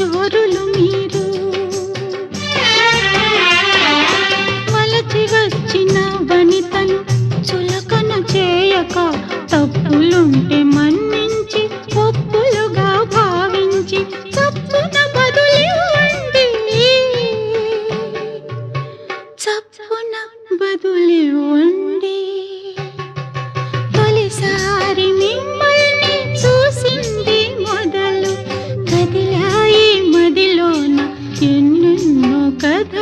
కిషోరులు మీరు మలచి వచ్చిన వనితను చులకన చేయక తప్పులుంటే మన్నించి ఒప్పులుగా భావించి చప్పున బదులివ్వండి. చప్పున బదులివ్వండి. كن كذا